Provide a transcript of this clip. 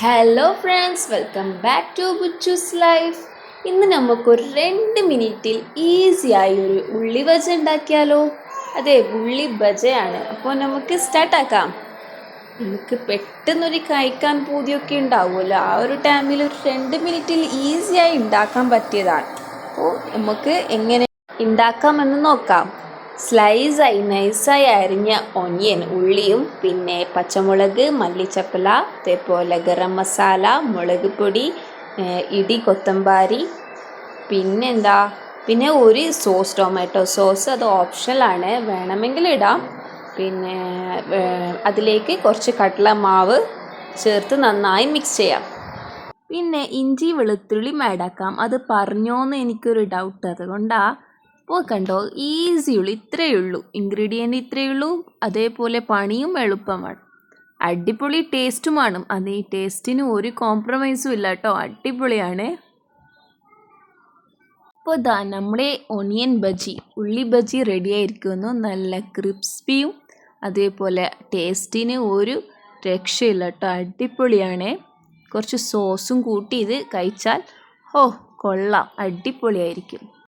Hello friends welcome back to Buchus life ഇന്ന് നമുക്കൊരു രണ്ട് മിനിറ്റിൽ ഈസി ആയി ഒരു ഉള്ളി ബജ ഉണ്ടാക്കിയാലോ? അതെ ഉള്ളി ബജയാണ്. അപ്പോൾ നമുക്ക് സ്റ്റാർട്ട് ആക്കാം. നമുക്ക് പെട്ടെന്നൊരു കഴിക്കാൻ പൂതിയൊക്കെ ഉണ്ടാവുമല്ലോ. ആ ഒരു ടൈമിൽ ഒരു രണ്ട് മിനിറ്റിൽ ഈസിയായി ഉണ്ടാക്കാൻ പറ്റിയതാണ്. അപ്പോൾ നമുക്ക് എങ്ങനെ ഉണ്ടാക്കാമെന്ന് നോക്കാം. സ്ലൈസായി നൈസായി അരിഞ്ഞ ഒനിയൻ ഉള്ളിയും പിന്നെ പച്ചമുളക് മല്ലിച്ചപ്പല അതേപോലെ ഗരം മസാല മുളക് പൊടി ഇടി കൊത്തമ്പാരി പിന്നെന്താ പിന്നെ ഒരു സോസ് ടൊമാറ്റോ സോസ് അത് ഓപ്ഷണലാണ് വേണമെങ്കിൽ ഇടാം. പിന്നെ അതിലേക്ക് കുറച്ച് കടല മാവ് ചേർത്ത് നന്നായി മിക്സ് ചെയ്യാം. പിന്നെ ഇഞ്ചി വെളുത്തുള്ളി മേടാക്കാം. അത് പറഞ്ഞോന്ന് എനിക്കൊരു ഡൗട്ട് അതുകൊണ്ടാ അപ്പോൾ കണ്ടോ ഈസി ഉള്ളൂ ഇത്രയേ ഉള്ളൂ. ഇൻഗ്രീഡിയന്റ് ഇത്രയേ ഉള്ളൂ അതേപോലെ പണിയും എളുപ്പമാണ്. അടിപൊളി ടേസ്റ്റുമാണ് അത് ഈ ടേസ്റ്റിന് ഒരു കോംപ്രമൈസും ഇല്ല കേട്ടോ അടിപൊളിയാണ്. അപ്പോൾ ഇതാ നമ്മുടെ ഒണിയൻ ബജി ഉള്ളി ബജി റെഡി ആയിരിക്കുന്നു. നല്ല ക്രിസ്പിയും അതേപോലെ ടേസ്റ്റിന് ഒരു രക്ഷയില്ല കേട്ടോ അടിപൊളിയാണ്. കുറച്ച് സോസും കൂട്ടി ഇത് കഴിച്ചാൽ ഓ കൊള്ളാം അടിപൊളിയായിരിക്കും.